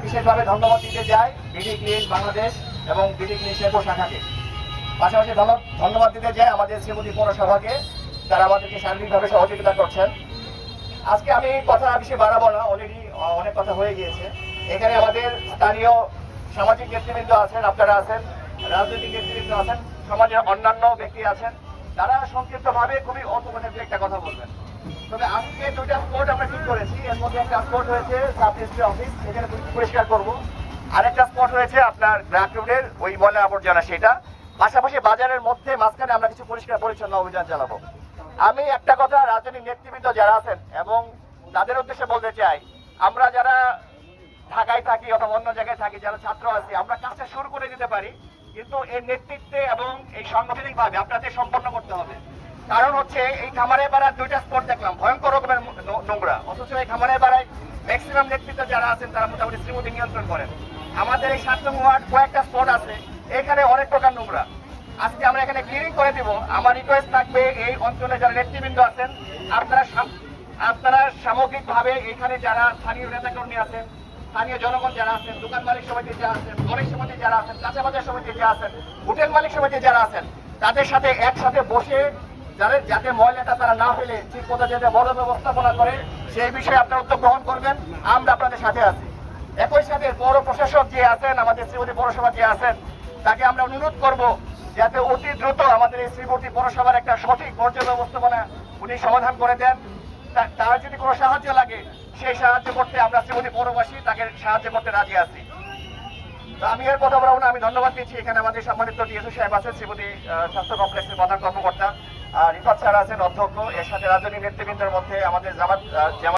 বিশেষভাবে ধন্যবাদ দিতে চাই বিডি ক্লিন বাংলাদেশ এবং বিডি ক্লিন শেরপুর শাখাকে। পাশাপাশি ধন্য- ধন্যবাদ দিতে চাই আমাদের শ্রীমতী পৌরসভাকে। তারা আমাদেরকে শারীরিকভাবে সহযোগিতা করছেন। আজকে আমি কথা বেশি বাড়াবো না অলরেডি অনেক কথা হয়ে গিয়েছে। এখানে আমাদের স্থানীয় সামাজিক নেতৃবৃন্দ আছেন, আপনারা আছেন, রাজনৈতিক নেতৃবৃন্দ আছেন, সমাজের অন্যান্য ব্যক্তি আছেন। তারা সংক্ষিপ্তভাবে খুবই অল্প একটা কথা বলবেন। তবে আজকে দুইটা স্পট আমরা ঠিক করেছি। এর মধ্যে একটা স্পট হয়েছে সাব অফিস পরিষ্কার করব। আরেকটা স্পট হয়েছে আপনার ওই আবর্জনা, সেটা। পাশাপাশি বাজারের মধ্যে মাঝখানে আমরা কিছু পরিষ্কার পরিচ্ছন্ন অভিযান চালাবো। আমি একটা কথা, রাজনৈতিক নেতৃবৃন্দ যারা আছেন এবং তাদের উদ্দেশ্যে বলতে চাই, আমরা যারা ঢাকায় থাকি অথবা অন্য জায়গায় থাকি, যারা ছাত্র আছি, আমরা কাজটা শুরু করে দিতে পারি, কিন্তু এর নেতৃত্বে এবং এই সাংগঠনিক ভাবে আপনাদের সম্পন্ন করতে হবে। কারণ হচ্ছে এই খামারে পাড়ার দুইটা স্পট দেখলাম ভয়ঙ্কর রকমের ন- নোংরা অথচ এই খামারে পাড়ায় ম্যাক্সিমাম নেতৃত্ব যারা আছেন, তারা মোটামুটি শ্রীমতী নিয়ন্ত্রণ করেন। আমাদের এই সাত নং ওয়ার্ড কয়েকটা স্পট আছে, এখানে অনেক প্রকার নোংরা। আজকে আমরা এখানে ক্লিনিং করে দিব। আমার রিকোয়েস্ট থাকবে এই অঞ্চলে যারা নেতৃবৃন্দ আছেন, আপনারা আপনারা সামগ্রিকভাবে এখানে যারা স্থানীয় নেতাকর্মী আছেন, স্থানীয় জনগণ যারা আছেন, দোকান মালিক সমিতি যারা আছেন, গণেশ সমিতি যারা আছেন, কাঁচা বাজার সমিতি যারা আছেন, হোটেল মালিক সমিতি যারা আছেন, তাদের সাথে একসাথে বসে যাদের যাতে ময়লাটা তারা না ফেলে ঠিক মতো যাতে বড় ব্যবস্থাপনা করে, সেই বিষয়ে আপনারা উদ্যোগ গ্রহণ করবেন। আমরা আপনাদের সাথে আছি। একই সাথে পৌর প্রশাসক যে আছেন, আমাদের শ্রীমতী পৌরসভা যে আছেন, তাকে আমরা অনুরোধ করব যাতে অতি দ্রুত আমাদের এই শ্রীমতী পৌরসভার একটা সঠিক পর্যায় ব্যবস্থাপনা উনি সমাধান করে দেন। তার যদি কোনো সাহায্য লাগে, সেই সাহায্য করতে আমরা শ্রীমতী পৌরবাসী তাকে সাহায্য করতে রাজি আছি। আমি এর কথা বলব না আমি ধন্যবাদ দিচ্ছি। এখানে আমাদের সম্মানিত ডিএসও সাহেব আছেন, শ্রীমতী স্বাস্থ্য কমপ্লেক্সের প্রধান কর্মকর্তা। রিফাত স্যার আছেন অধ্যক্ষ এর সাথে রাজনৈতিক নেতৃবৃন্দের মধ্যে আমাদের জামাত